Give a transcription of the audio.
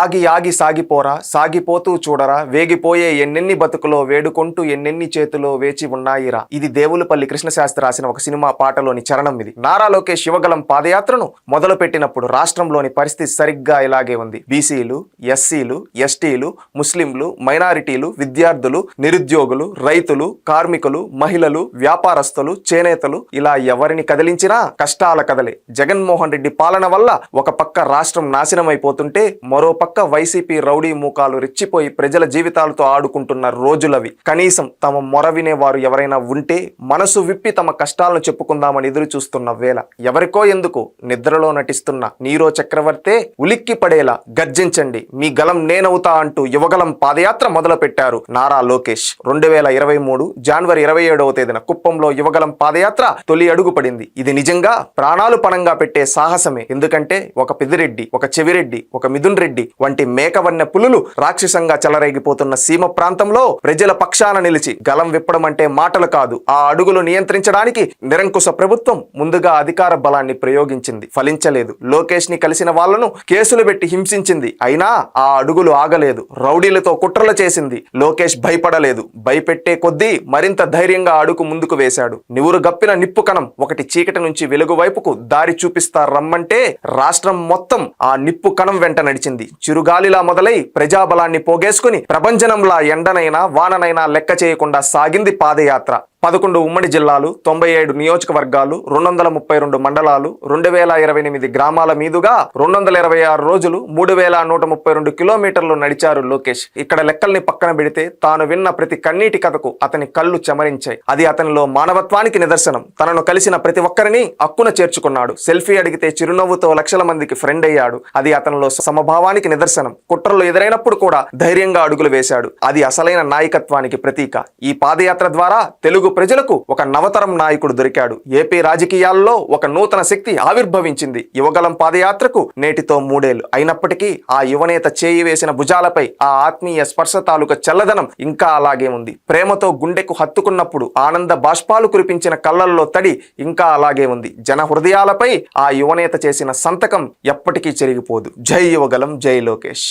ఆగి ఆగి సాగిపోరా సాగిపోతూ చూడరా వేగిపోయే ఎన్నెన్ని బతుకులో వేడుకుంటూ ఎన్నెన్ని చేతులో వేచి ఉన్నాయిరా. ఇది దేవులపల్లి కృష్ణశాస్త్రి రాసిన ఒక సినిమా పాటలోని చరణం ఇది. నారా లోకేష్ శివగలం పాదయాత్రను మొదలు పెట్టినప్పుడు రాష్ట్రంలోని పరిస్థితి సరిగ్గా ఇలాగే ఉంది. బీసీలు ఎస్సీలు ఎస్టీలు ముస్లింలు మైనారిటీలు విద్యార్థులు నిరుద్యోగులు రైతులు కార్మికులు మహిళలు వ్యాపారస్తులు చేనేతలు ఇలా ఎవరిని కదిలించినా కష్టాల కదలే. జగన్మోహన్ రెడ్డి పాలన వల్ల ఒక పక్క రాష్ట్రం నాశనం అయిపోతుంటే మరో పక్క వైసీపీ రౌడీ మూకాలు రెచ్చిపోయి ప్రజల జీవితాలతో ఆడుకుంటున్న రోజులవి. కనీసం తమ మొర వారు ఎవరైనా ఉంటే మనసు విప్పి తమ కష్టాలను చెప్పుకుందామని ఎదురు చూస్తున్న వేళ. ఎవరికో ఎందుకు నిద్రలో నటిస్తున్న నీరో చక్రవర్తే ఉలిక్కి పడేలా గర్జించండి మీ గలం నేనవుతా అంటూ యువగలం పాదయాత్ర మొదలు పెట్టారు నారా లోకేష్. రెండు వేల ఇరవై మూడు జనవరి ఇరవై ఏడవ తేదీన కుప్పంలో యువగలం పాదయాత్ర తొలి అడుగుపడింది. ఇది నిజంగా ప్రాణాలు పణంగా పెట్టే సాహసమే. ఎందుకంటే ఒక పెదిరెడ్డి ఒక చెవిరెడ్డి ఒక మిథున్ రెడ్డి వంటి మేకవన్న పులులు రాక్షసంగా చెలరేగిపోతున్న సీమ ప్రాంతంలో ప్రజల పక్షాన నిలిచి గలం విప్పడం అంటే మాటలు కాదు. ఆ అడుగులు నియంత్రించడానికి నిరంకుశ ప్రభుత్వం ముందుగా అధికార బలాన్ని ప్రయోగించింది. ఫలించలేదు. లోకేష్ని కలిసిన వాళ్ళను కేసులు పెట్టి హింసించింది. అయినా ఆ అడుగులు ఆగలేదు. రౌడీలతో కుట్రలు చేసింది. లోకేష్ భయపడలేదు. భయపెట్టే కొద్దీ మరింత ధైర్యంగా అడుగు ముందుకు వేశాడు. నివురు గప్పిన నిప్పు కణం ఒకటి చీకటి నుంచి వెలుగు వైపుకు దారి చూపిస్తా రమ్మంటే రాష్ట్రం మొత్తం ఆ నిప్పు కణం వెంట నడిచింది. చిరుగాలిలా మొదలై ప్రజాబలాన్ని పోగేసుకుని ప్రభంజనంలా ఎండనైనా వాననైనా లెక్క చేయకుండా సాగింది పాదయాత్ర. పదకొండు ఉమ్మడి జిల్లాలు తొంభై ఏడు నియోజకవర్గాలు రెండు వందల ముప్పై రెండు మండలాలు రెండు వేల ఇరవై ఎనిమిది గ్రామాల మీదుగా రెండు వందల ఇరవై ఆరు రోజులు మూడు వేల నూట ముప్పై రెండు కిలోమీటర్లు నడిచారు లోకేష్. ఇక్కడ లెక్కల్ని పక్కన పెడితే తాను విన్న ప్రతి కన్నీటి కథకు అతని కళ్ళు చెమరించాయి. అది అతనిలో మానవత్వానికి నిదర్శనం. తనను కలిసిన ప్రతి ఒక్కరిని అక్కున చేర్చుకున్నాడు. సెల్ఫీ అడిగితే చిరునవ్వుతో లక్షల మందికి ఫ్రెండ్ అయ్యాడు. అది అతనిలో సమభావానికి నిదర్శనం. కుట్రలు ఎదురైనప్పుడు కూడా ధైర్యంగా అడుగులు వేశాడు. అది అసలైన నాయకత్వానికి ప్రతీక. ఈ పాదయాత్ర ద్వారా తెలుగు ప్రజలకు ఒక నవతరం నాయకుడు దొరికాడు. ఏపీ రాజకీయాల్లో ఒక నూతన శక్తి ఆవిర్భవించింది. యువగలం పాదయాత్రకు నేటితో మూడేళ్ళు. అయినప్పటికీ ఆ యువనేత చేయి వేసిన భుజాలపై ఆ ఆత్మీయ స్పర్శ తాలూక చల్లదనం ఇంకా అలాగే ఉంది. ప్రేమతో గుండెకు హత్తుకున్నప్పుడు ఆనంద బాష్పాలు కురిపించిన కళ్ళల్లో తడి ఇంకా అలాగే ఉంది. జన హృదయాలపై ఆ యువనేత చేసిన సంతకం ఎప్పటికీ చెరిగిపోదు. జై యువగలం జై లోకేష్.